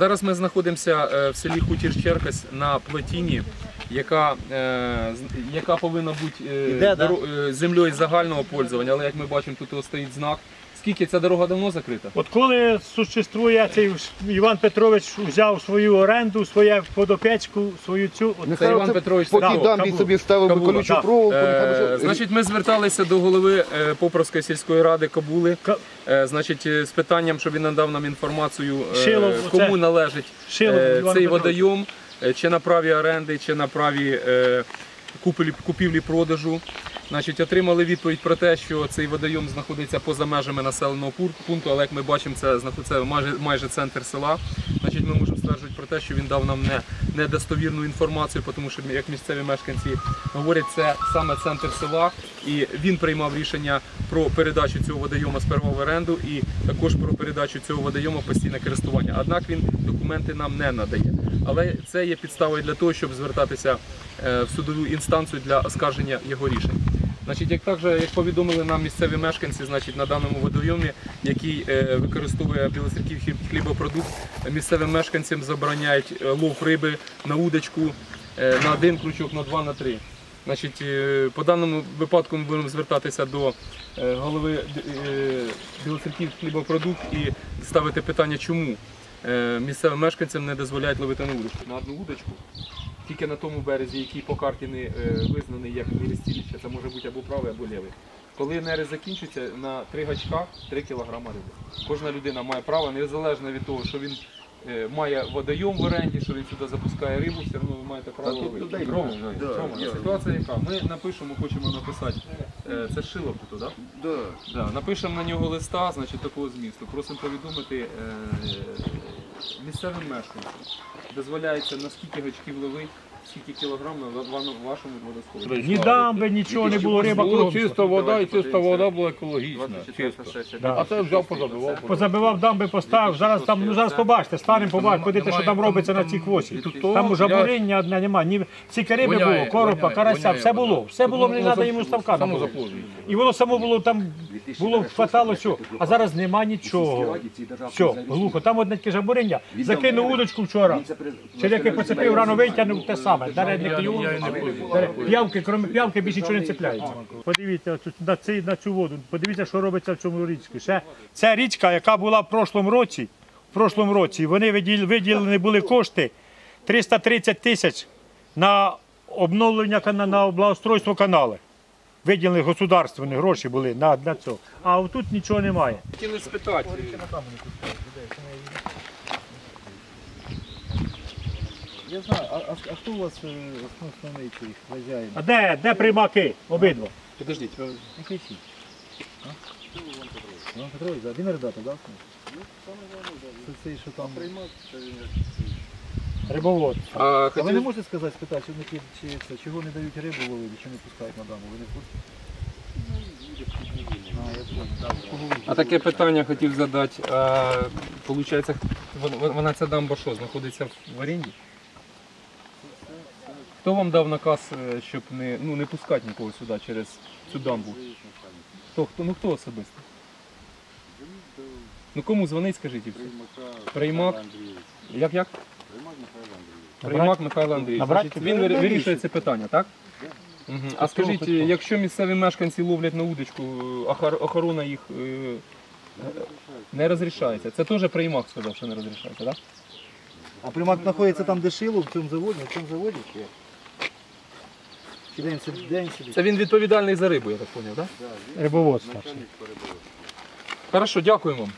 Зараз ми знаходимося е, в селі Хутір Черкас на плотіні, яка, е, яка повинна бути е, Іде, да? землею загального пользування, але як ми бачимо, тут стоїть знак. Скільки ця дорога давно закрита? От коли существує цей Іван Петрович взяв свою оренду, своє подопечку, свою цю. от Це Іван Петрович Поки Кабул, дамбі собі ставив би колючу так. проволоку, Е, значить, ми зверталися до голови е, Попровської сільської ради Кабули. Ка- Е, значить, е, з питанням, щоб він надав нам інформацію, е, Шилов, кому оце. належить Шилов е, цей Петрович. водойом, чи на праві оренди, чи на праві е, купівлі, купівлі продажу. Значить, отримали відповідь про те, що цей водойом знаходиться поза межами населеного пункту, але як ми бачимо, це знаходиться майже, майже центр села. Значить, ми можемо стверджувати про те, що він дав нам не, недостовірну інформацію, тому що як місцеві мешканці говорять, це саме центр села, і він приймав рішення про передачу цього водойома сперва в оренду і також про передачу цього водойома в постійне користування. Однак він документи нам не надає. Але це є підставою для того, щоб звертатися е, в судову інстанцію для оскарження його рішень. Значить, як також як повідомили нам місцеві мешканці, значить на даному водойомі, який е, використовує білоцерків хлібопродукт, місцевим мешканцям забороняють е, лов риби на удочку е, на один крючок, на два, на три. Значить, по даному випадку ми будемо звертатися до голови білоцерків хлібопродукт і ставити питання, чому місцевим мешканцям не дозволяють ловити на удочку. На одну удочку тільки на тому березі, який по карті не е, визнаний як нерестілище, це може бути або правий, або лівий. Коли нерест закінчиться, на три гачка 3 кг риби. Кожна людина має право, незалежно від того, що він е, має водойом в оренді, що він сюди запускає рибу, все одно ви маєте право ловити. Ситуація яка? Ми напишемо, хочемо написати, е, це шило тут, так? Да. Да, напишемо на нього листа, значить такого змісту. Просимо повідомити місцевим мешканцям. Дозволяється на скільки гачків ловить, скільки кілограмів в в вашому водосховищі. Ні дамби, нічого не було, риба Було кругом. чиста вода і чиста вода була екологічна. 24 Чиста. сесія. Да. А це взяв позабивав. Позабивав дамби, поставив. Зараз там, ну зараз побачите, станемо побачите, подивіться, що там робиться на цій квосі. Тут Там уже буріння одне нема. Ні, ціка риби Воняє, було, коропа, воняє, карася, воняє все вода. було. Все було, не треба йому ставка. Само. І воно само було там, було хватало всього. А зараз нема нічого. Все, глухо. Там одне таке жабуріння. Закинув удочку вчора. Черяки поцепив, рано витягнув те саме. Даре не клюв. П'явки, крім п'явки, більше нічого не цепляється. Подивіться на, цей, на цю воду. Подивіться, що робиться в цьому річці. Ще це річка, яка була в прошлому році. В прошлому році вони виділ- виділені були кошти 330 тисяч на обновлення на благоустройство каналу. Виділені государственні гроші були на, на це. А тут нічого немає. Хотіли спитати. Я знаю, а, а, а хто у вас е, основний цей хазяїн? А де, де приймаки? Обидва. Подождіть, ви- Не кричіть. Іван Петрович, да? він редактор, так? Це цей, що там... Рибовод. а, А ви не можете сказати, спитати, що такі, чи це, чого не дають рибу ловити, чи не пускають на даму? Ви не в курсі? А, я понял. Кого ви а таке питання хотів задати. А, получається, вон- вона ця дамба що, знаходиться в оренді? Хто вам дав наказ, е, щоб не, ну, не пускати нікого сюди через цю дамбу? Хто, хто, ну хто особисто? Ну кому дзвонить, скажіть і все. Приймак. Як як? Приймак Михайло Андрійович. Набрати? Значить, Він вирі- вирішує це питання, так? Мгм. А скажіть, якщо місцеві мешканці ловлять на удочку, охор- охорона їх е, е, не розрішається. Це теж приймак сказав, що не розрішається, так? А примак знаходиться там, де шило, в цьому заводі, в цьому заводі? Чи, день, сидить- день сидить? Це він відповідальний за рибу, я так зрозумів, так? Рибовод старший. Хорошо, дякую вам.